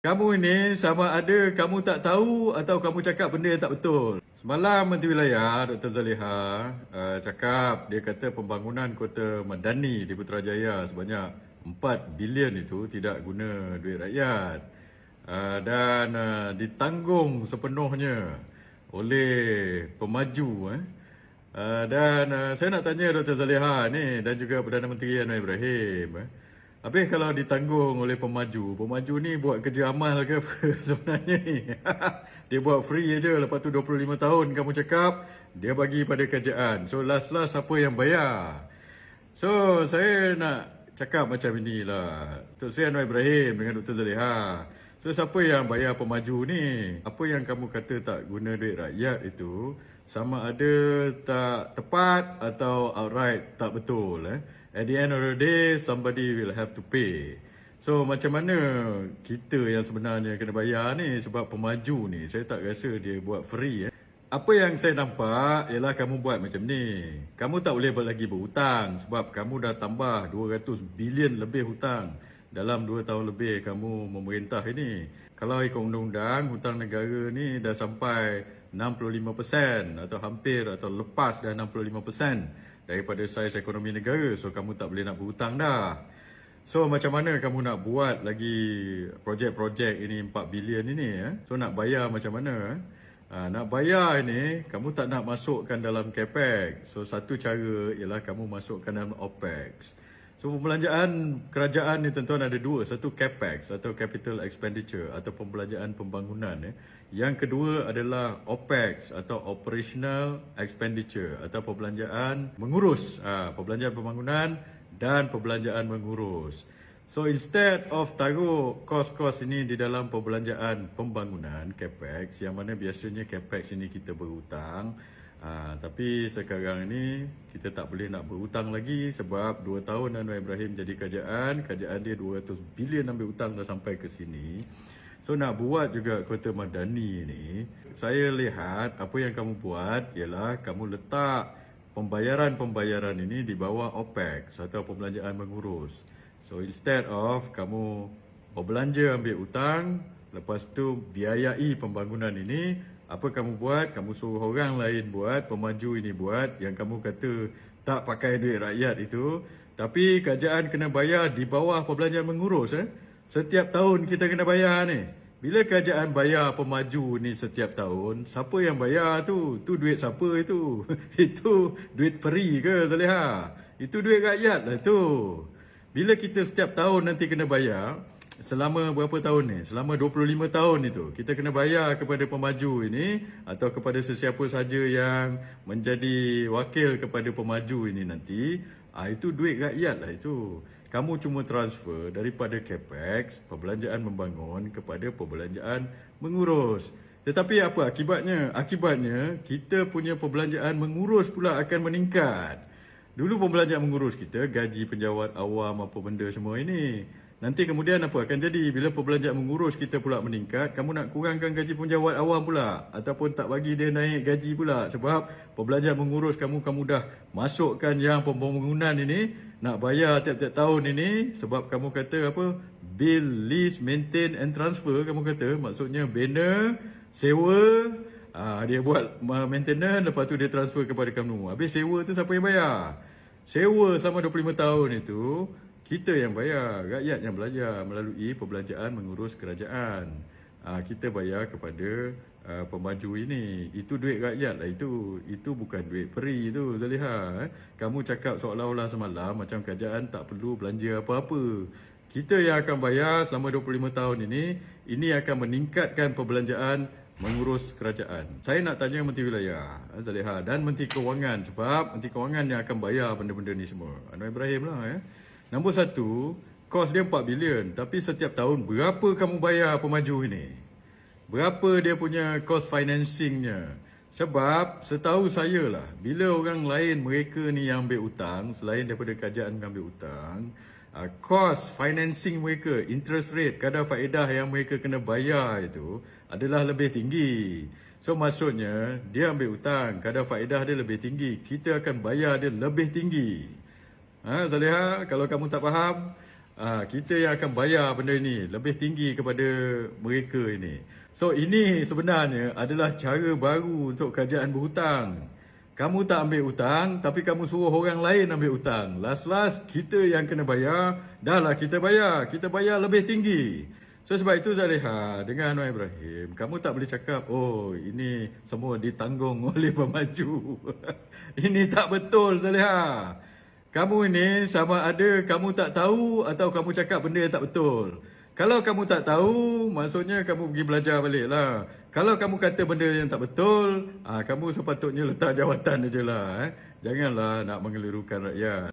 Kamu ini sama ada kamu tak tahu atau kamu cakap benda yang tak betul. Semalam Menteri Wilayah Dr. Zaliha uh, cakap dia kata pembangunan kota Madani di Putrajaya sebanyak 4 bilion itu tidak guna duit rakyat. Uh, dan uh, ditanggung sepenuhnya oleh pemaju eh. Uh, dan uh, saya nak tanya Dr. Zaliha ni dan juga Perdana Menteri Anwar Ibrahim eh. Habis kalau ditanggung oleh pemaju, pemaju ni buat kerja amal ke apa sebenarnya ni? dia buat free aja lepas tu 25 tahun kamu cakap dia bagi pada kerajaan. So last-last siapa yang bayar? So saya nak cakap macam inilah. Tok Sri Anwar Ibrahim dengan Dr. Zaliha. So siapa yang bayar pemaju ni? Apa yang kamu kata tak guna duit rakyat itu sama ada tak tepat atau outright tak betul eh? At the end of the day, somebody will have to pay. So macam mana kita yang sebenarnya kena bayar ni sebab pemaju ni saya tak rasa dia buat free eh. Apa yang saya nampak ialah kamu buat macam ni. Kamu tak boleh lagi berhutang sebab kamu dah tambah 200 bilion lebih hutang dalam 2 tahun lebih kamu memerintah ini. Kalau ikut undang-undang hutang negara ni dah sampai 65% atau hampir atau lepas dah 65% daripada saiz ekonomi negara. So kamu tak boleh nak berhutang dah. So macam mana kamu nak buat lagi projek-projek ini 4 bilion ini eh? So nak bayar macam mana? Ha, nak bayar ini kamu tak nak masukkan dalam capex. So satu cara ialah kamu masukkan dalam opex. So pembelanjaan kerajaan ni tentuan ada dua, satu capex atau capital expenditure atau pembelanjaan pembangunan eh. Yang kedua adalah opex atau operational expenditure atau pembelanjaan mengurus ha, pembelanjaan pembangunan dan pembelanjaan mengurus. So instead of taruh kos-kos ini di dalam pembelanjaan pembangunan capex yang mana biasanya capex ini kita berhutang Ha, tapi sekarang ni kita tak boleh nak berhutang lagi sebab 2 tahun Anwar Ibrahim jadi kerajaan, kerajaan dia 200 bilion ambil hutang dah sampai ke sini. So nak buat juga kota Madani ni, saya lihat apa yang kamu buat ialah kamu letak pembayaran-pembayaran ini di bawah OPEX atau pembelanjaan mengurus. So instead of kamu berbelanja ambil hutang, lepas tu biayai pembangunan ini, apa kamu buat? Kamu suruh orang lain buat, pemaju ini buat yang kamu kata tak pakai duit rakyat itu. Tapi kerajaan kena bayar di bawah perbelanjaan mengurus. Eh? Setiap tahun kita kena bayar ni. Bila kerajaan bayar pemaju ni setiap tahun, siapa yang bayar tu? Tu duit siapa itu? itu duit free ke Zaleha? Itu duit rakyat lah tu. Bila kita setiap tahun nanti kena bayar, selama berapa tahun ni? Selama 25 tahun itu kita kena bayar kepada pemaju ini atau kepada sesiapa saja yang menjadi wakil kepada pemaju ini nanti, ah itu duit rakyat lah itu. Kamu cuma transfer daripada capex, perbelanjaan membangun kepada perbelanjaan mengurus. Tetapi apa akibatnya? Akibatnya kita punya perbelanjaan mengurus pula akan meningkat. Dulu pembelanjaan mengurus kita, gaji penjawat awam apa benda semua ini. Nanti kemudian apa akan jadi? Bila perbelanjaan mengurus kita pula meningkat, kamu nak kurangkan gaji penjawat awam pula? Ataupun tak bagi dia naik gaji pula? Sebab perbelanjaan mengurus kamu kamu dah masukkan yang pembangunan ini nak bayar tiap-tiap tahun ini. Sebab kamu kata apa? Bill lease maintain and transfer kamu kata. Maksudnya banner sewa ah dia buat maintenance lepas tu dia transfer kepada kamu habis sewa tu siapa yang bayar sewa selama 25 tahun itu kita yang bayar, rakyat yang belajar melalui perbelanjaan mengurus kerajaan. Ha, kita bayar kepada uh, pemaju ini. Itu duit rakyat lah itu. Itu bukan duit free tu Zaliha. Eh. Kamu cakap seolah-olah semalam macam kerajaan tak perlu belanja apa-apa. Kita yang akan bayar selama 25 tahun ini, ini akan meningkatkan perbelanjaan mengurus kerajaan. Saya nak tanya Menteri Wilayah eh, Zaliha dan Menteri Kewangan sebab Menteri Kewangan yang akan bayar benda-benda ni semua. Anwar Ibrahim lah ya. Nombor satu, kos dia 4 bilion. Tapi setiap tahun, berapa kamu bayar pemaju ini? Berapa dia punya cost financingnya? Sebab setahu saya lah, bila orang lain mereka ni yang ambil hutang, selain daripada kerajaan mengambil hutang, uh, cost financing mereka, interest rate, kadar faedah yang mereka kena bayar itu adalah lebih tinggi. So maksudnya, dia ambil hutang, kadar faedah dia lebih tinggi. Kita akan bayar dia lebih tinggi. Ha, Zaliha, kalau kamu tak faham, Ah, kita yang akan bayar benda ni lebih tinggi kepada mereka ini. So ini sebenarnya adalah cara baru untuk kerajaan berhutang. Kamu tak ambil hutang tapi kamu suruh orang lain ambil hutang. Last-last kita yang kena bayar, dah lah kita bayar. Kita bayar lebih tinggi. So sebab itu Zaleha dengan Anwar Ibrahim, kamu tak boleh cakap, oh ini semua ditanggung oleh pemaju. ini tak betul Zaleha. Kamu ini sama ada kamu tak tahu atau kamu cakap benda yang tak betul. Kalau kamu tak tahu, maksudnya kamu pergi belajar balik lah. Kalau kamu kata benda yang tak betul, ah, kamu sepatutnya letak jawatan je lah. Eh. Janganlah nak mengelirukan rakyat.